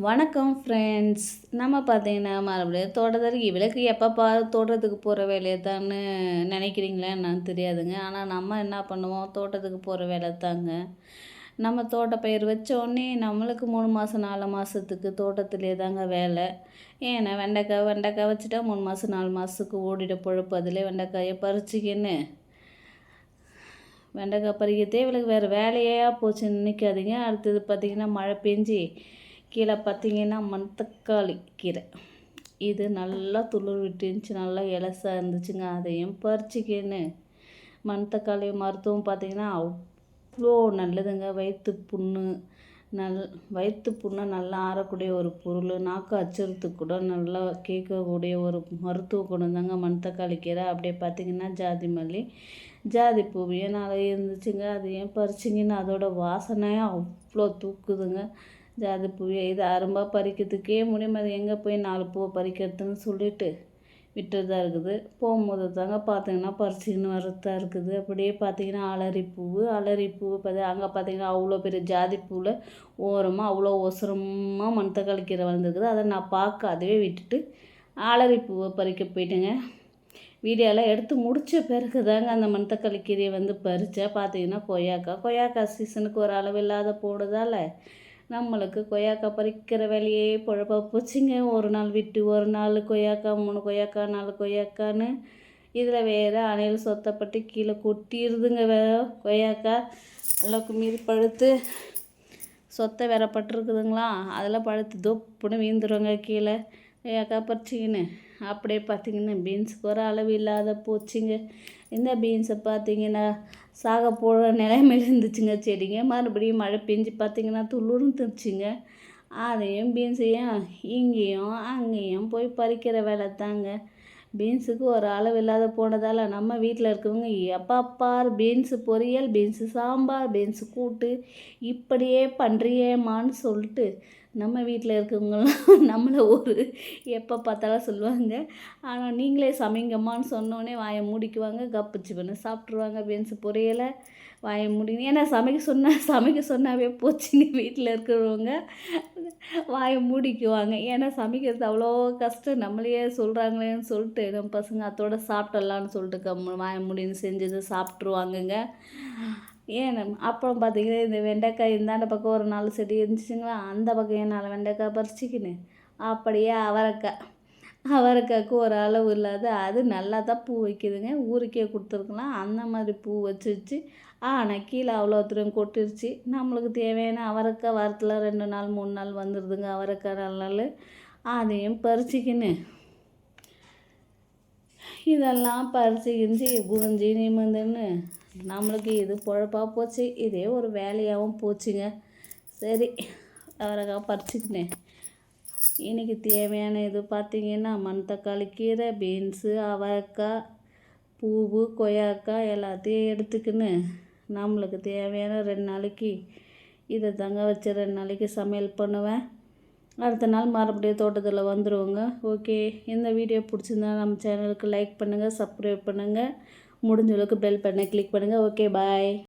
வணக்கம் ஃப்ரெண்ட்ஸ் நம்ம பார்த்தீங்கன்னா மறுபடியும் தோட்டத்தருக்கு இவளுக்கு எப்போ பாரு தோட்டத்துக்கு போகிற வேலையை தான்னு நினைக்கிறீங்களா என்னன்னு தெரியாதுங்க. ஆனால் நம்ம என்ன பண்ணுவோம்? தோட்டத்துக்கு போகிற வேலை தாங்க நம்ம தோட்ட பயிர் வச்சோடனே நம்மளுக்கு மூணு மாதம் நாலு மாதத்துக்கு தோட்டத்திலே தாங்க வேலை. ஏன்னா வெண்டைக்காய் வெண்டைக்காய் வச்சுட்டா மூணு மாதம் நாலு மாதத்துக்கு ஓடிட பொழப்பு. அதில் வெண்டைக்காயை பறிச்சிக்கின்னு. வெண்டைக்காய் பறிக்கிறதே இவளுக்கு வேறு வேலையாக போச்சு நினைக்காதீங்க. அடுத்தது பார்த்திங்கன்னா மழை பெஞ்சி கீழே பார்த்தீங்கன்னா மணத்தக்காளி கீரை. இது நல்லா துளிர் விட்டுருந்துச்சு நல்லா இலசாக இருந்துச்சுங்க. அதையும் பறிச்சிக்கின்னு மணத்தக்காளி மருத்துவம் பார்த்திங்கன்னா அவ்வளோ நல்லதுங்க. வயிற்று புண்ணு நல் வயிற்று புண்ணை நல்லா ஆறக்கூடிய ஒரு பொருள். நாக்கு அச்சுறுத்துக்கு கூட நல்லா கேட்கக்கூடிய ஒரு மருத்துவ குணம் தாங்க மணத்தக்காளி கீரை. அப்படியே பார்த்திங்கன்னா ஜாதி மல்லி ஜாதி பூவியும் நல்லா இருந்துச்சுங்க. அதையும் பறிச்சிங்கன்னு அதோட வாசனையும் அவ்வளோ தூக்குதுங்க. ஜாதி பூவை இது அரும்பாக பறிக்கிறதுக்கே முடியும். அது எங்கே போய் நாலு பூவை பறிக்கிறதுன்னு சொல்லிட்டு விட்டுறதா இருக்குது. போகும்போது தாங்க பார்த்தீங்கன்னா பறிச்சின்னு வரதா இருக்குது. அப்படியே பார்த்தீங்கன்னா அலரி பூவு அலரி பூவு பார்த்து அங்கே பார்த்தீங்கன்னா அவ்வளோ பெரிய ஜாதி பூவில் ஓரமாக அவ்வளோ ஒசரமாக மணத்தக்காளி கீரை வளர்ந்துருக்குது. அதை நான் பார்க்க அதுவே விட்டுட்டு அலரி பூவை பறிக்க போயிட்டேங்க. வீடியோலாம் எடுத்து முடித்த பிறகு தாங்க அந்த மணத்தக்காளி கீரையை வந்து பறித்தேன் பார்த்தீங்கன்னா கொய்யாக்கா கொய்யாக்கா சீசனுக்கு ஒரு அளவு இல்லாத போடுதால நம்மளுக்கு கொய்யாக்காய் பறிக்கிற வேலையே பொழப்பா போச்சுங்க. ஒரு நாள் விட்டு ஒரு நாள் கொய்யாக்காய் மூணு கொய்யாக்காய் நாலு கொய்யாக்கான்னு. இதில் வேறு அணையில் சொத்தப்பட்டு கீழே கொட்டிடுதுங்க வேறு கொய்யாக்காய் அளவுக்கு மீறி பழுத்து சொத்தை வேற பட்டுருக்குதுங்களா? அதெல்லாம் பழுத்து தொப்புன்னு வீந்துருவாங்க கீழே. கொய்யாக்காய் பறிச்சிக்கின்னு. அப்படியே பார்த்திங்கன்னா பீன்ஸுக்கு ஒரு அளவு இல்லாத போச்சுங்க. இந்த பீன்ஸை பார்த்தீங்கன்னா சாக போகிற நிலைமையில் இருந்துச்சுங்க. செடிங்க. மறுபடியும் மழை பெஞ்சு பார்த்திங்கன்னா துளிர்ந்துச்சுங்க அதையும் பீன்ஸையும் இங்கேயும் அங்கேயும் போய் பறிக்கிற வேலை தாங்க. பீன்ஸுக்கு ஒரு அளவு இல்லாத போனதால் நம்ம வீட்டில் இருக்கவங்க எப்போ பார் பீன்ஸு பொரியல் பீன்ஸு சாம்பார் பீன்ஸு கூட்டு இப்படியே பண்ணுறியேம்மான்னு சொல்லிட்டு நம்ம வீட்டில் இருக்கவங்களாம் நம்மளை ஒரு எப்போ பார்த்தாலும் சொல்லுவாங்க. ஆனால் நீங்களே சமைங்கம்மான்னு சொன்னோடனே வாயை மூடிக்குவாங்க. கப்புச்சு பண்ண சாப்பிட்ருவாங்க பென்ஸு பொரியலை வாயை முடிங்க ஏன்னா சமைக்க சொன்னால் சமைக்க சொன்னாவே போச்சுங்க வீட்டில் இருக்கிறவங்க வாயை மூடிக்குவாங்க. ஏன்னா சமைக்கிறது அவ்வளோ கஷ்டம். நம்மளையே சொல்கிறாங்களேன்னு சொல்லிட்டு நம்ம பசங்க அதோட சாப்பிடலான்னு சொல்லிட்டு கம் வாயை முடின்னு செஞ்சது சாப்பிட்ருவாங்கங்க ஏன்? அப்புறம் பார்த்தீங்கன்னா இந்த வெண்டைக்காய் இந்தாண்ட பக்கம் ஒரு நாலு செடி இருந்துச்சுங்களா? அந்த பக்கம் நாலு வெண்டைக்காய் பறிச்சிக்கின்னு? அப்படியே அவரைக்காய் அவரைக்காய்க்கு ஒரு அளவு இல்லாத அது நல்லா தான் பூ வைக்குதுங்க. ஊருக்கே கொடுத்துருக்கலாம். அந்த மாதிரி பூ வச்சு வச்சு ஆனால் கீழே அவ்வளோ தூரம் கொட்டிருச்சு. நம்மளுக்கு தேவையான அவரைக்காய் வாரத்தில் ரெண்டு நாள் மூணு நாள் வந்துடுதுங்க அவரைக்காய் நாலு நாள் அதையும் பறிச்சிக்கின்னு. இதெல்லாம் பறிச்சு கிஞ்சி குனிஞ்சி நிமிந்துன்னு நம்மளுக்கு இது பொழப்பாக போச்சு இதே ஒரு வேலையாகவும் போச்சுங்க. சரி அவரைக்காய் பறிச்சுக்கினேன் இன்றைக்கி தேவையான இது பார்த்திங்கன்னா மணத்தக்காளி கீரை பீன்ஸு அவரைக்காய் பூவு கொய்யாக்காய் எல்லாத்தையும் எடுத்துக்கின்னு நம்மளுக்கு தேவையான ரெண்டு நாளைக்கு இதை தங்க வச்சு ரெண்டு நாளைக்கு சமையல் பண்ணுவேன். அடுத்த நாள் மறுபடியும் தோட்டத்தில் வந்துடுவோங்க ஓகே இந்த வீடியோ பிடிச்சிருந்தா நம்ம சேனலுக்கு லைக் பண்ணுங்கள் சப்ஸ்கிரைப் பண்ணுங்கள் முடிஞ்ச அளவுக்கு பெல் பண்ண கிளிக் பண்ணுங்கள் ஓகே பாய்